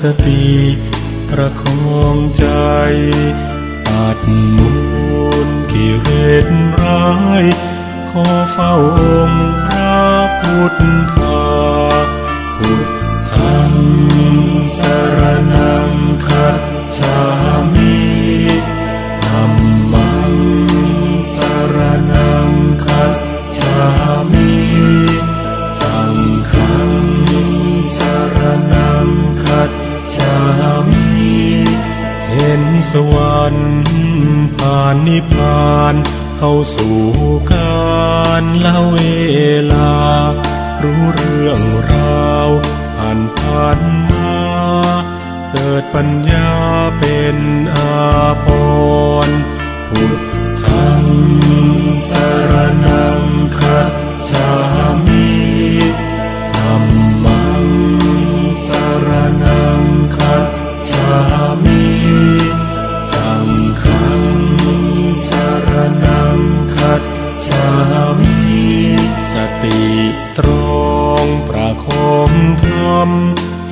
สติประคองใจตัดมูลกิเลสร้าย ขอเฝ้าองค์านนิพพานเข้าสู่การละเวลา รู้เรื่องราวผ่านผ่านมา เกิดปัญญาเป็นอาภรณ์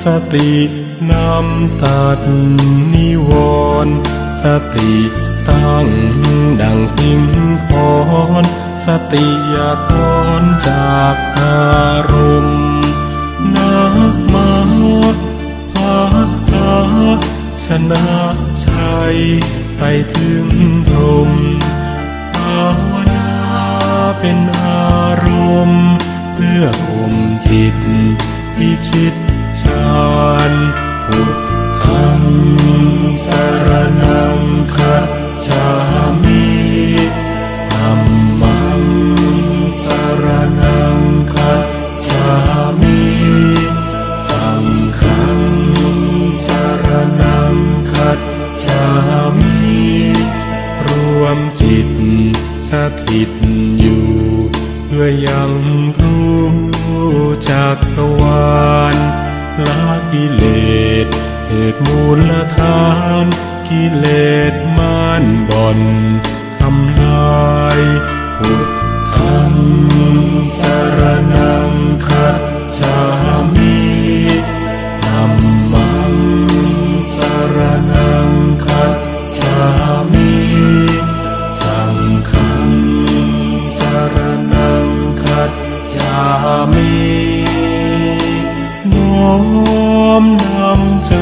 สตินำตัดนิวรณ์สติตั้งดังสิ่งพรสติยาทอนจากอารมณ์นักมาพาทาชนะชัยไปถึงพรมภาวนาเป็นอารมณ์ เพื่อข่มจิตพิชิตฌา สถิตอยู่ เพื่อยังรู้จักตวาลละกิเลสเหตุมูลฐาน กิเลสมานบ่อน อมนำใจ